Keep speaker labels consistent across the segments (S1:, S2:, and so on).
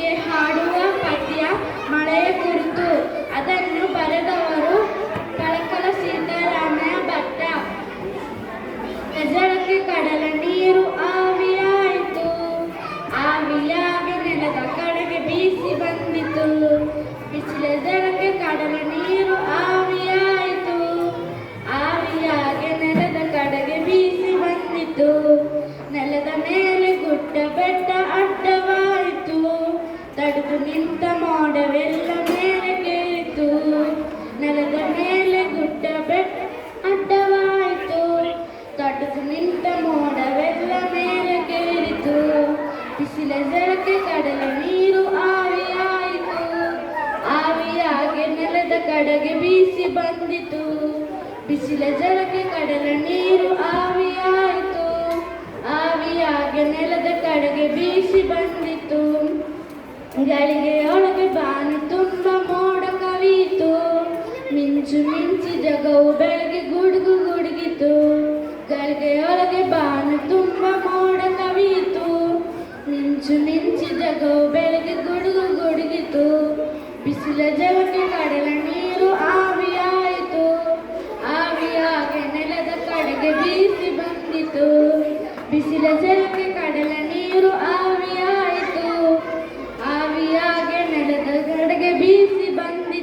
S1: ಹೀಗೆ ಹಾಡುವ ಪದ್ಯ ಮಳೆಯ ಕುರಿತು. ಅದನ್ನು ಬರೆದವರು ಕಳಕಲ ಸೀತಾರಾಮಯ್ಯ ಭಟ್ಟ. ಗಜಳಕ್ಕೆ ಕಡಲ ನೀರು ಆವಿಯಾಯಿತು. ಆವಿಯಾಗಿ ನೆಲದ ಕಡೆಗೆ ಬೀಸಿ ಬಂದಿತು. ಬಿಸಿಲ ಜಳಕ್ಕೆ ಕಡಲ ನಿಂತ ಮೋಡವೆಲ್ಲ ಮೇಲೆ ಕೇಳಿತು. ನೆಲದ ಮೇಲೆ ಗುಡ್ಡ ಬೆಟ್ಟ ಅಡ್ಡವಾಯಿತು. ತಡೆದು ನಿಂತ ಮೋಡವೆಲ್ಲ ಮೇಲೆ ಕೇಳಿತು. ಬಿಸಿಲ ಜಲಕ್ಕೆ ಕಡಲ ನೀರು ಆವಿಯಾಯಿತು. ಆವಿಯಾಗಿ ನೆಲದ ಕಡೆಗೆ ಬೀಸಿ ಬಂದಿತು. ಬಿಸಿಲ ಜಲಕ್ಕೆ ಕಡಲ ನೀರು ಆವಿಯಾಯಿತು ಆವಿಯಾಗಿ ನೆಲದ ಕಡೆಗೆ ಬೀಸಿ ಬಂದಿತು ಗಳಿಗೆಯೊಳಗೆ ಬಾನು ತುಂಬ ಮೋಡ ಕವಿಯಿತು. ಮಿಂಚು ಮಿಂಚಿ ಜಗವು ಬೆಳಗ್ಗೆ ಗುಡುಗು ಗುಡುಗಿತು. ಒಳಗೆ ಬಾನು ತುಂಬ ಮೋಡ ಕವಿಯಿತು. ಮಿಂಚು ಮಿಂಚಿ ಜಗವು ಬೆಳಗ್ಗೆ ಗುಡುಗು ಗುಡುಗಿತು. ಬಿಸಿಲ ಜಗಕ್ಕೆ ಕಡಲ ನೀರು ಆವಿಯಾಯಿತು. ಆವಿಯಾಗೆ ನೆಲದ ಕಡೆಗೆ ಬೀಸಿ ಬಂದಿತು. ಬಿಸಿಲ ಜಲಕ್ಕೆ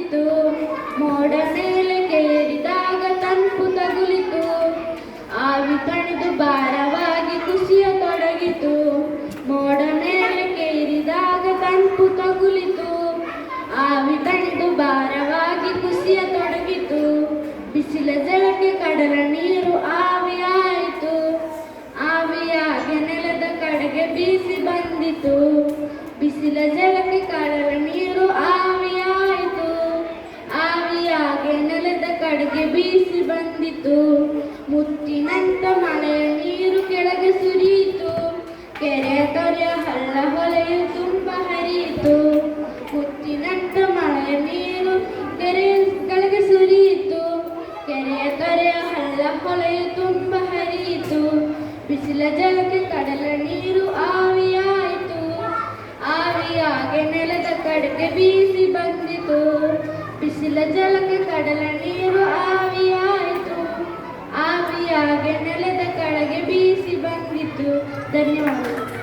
S1: ಬಂದಿತು ಮೋಡ ಮೇಲೆ ಕೇರಿದಾಗ ತಂಪು ತಗುಲಿತು. ಆವಿ ತಣಿದು ಭಾರವಾಗಿ ಖುಷಿಯ ತೊಡಗಿತು. ಮೋಡ ಮೇಲೆ ಕೇರಿದಾಗ ತಂಪು ತಗುಲಿತು. ಆವಿ ತಣಿದು ಭಾರವಾಗಿ ಖುಷಿಯ ತೊಡಗಿತು. ಬಿಸಿಲ ಜಲಕ್ಕೆ ಕಡಲ ನೀರು ಆವಿಯಾಯಿತು ಆವಿಯಾಗಿ ನೆಲದ ಕಡೆಗೆ ಬೀಸಿ ಬಂದಿತು. ಬಂದಿತು ಮುತ್ತಿನಂತ ಮಳೆ ನೀರು ಕೆಳಗೆ ಸುರಿಯಿತು. ಕೆರೆ ತೊರೆಯ ಹಳ್ಳ ಹೊಲೆಯು ತುಂಬ ಹರಿಯಿತು. ಮುತ್ತಿನಂತ ಮಳೆ ನೀರು ಕೆರೆ ಕೆಳಗೆ ಸುರಿಯಿತು. ಕೆರೆ ತೊರೆಯ ಹಳ್ಳ ಹೊಲೆಯು ತುಂಬ ಹರಿಯಿತು. ಬಿಸಿಲ ಜಲಕ್ಕೆ ಕಡಲ ನೀರು ಆವಿಯಾಯಿತು. ಆವಿಯಾಗೆ ನೆಲದ ಕಡೆಗೆ ಬೀಸಿ ಬಂದಿತು. ಬಿಸಿಲ ಜಲಕ್ಕೆ ಕಡಲ ನೀರು ಆವಿಯಾಗಿ ನೆಲದ ಕೆಳಗೆ ಬೀಸಿ ಬಂದಿತ್ತು ಧನ್ಯವಾದಗಳು.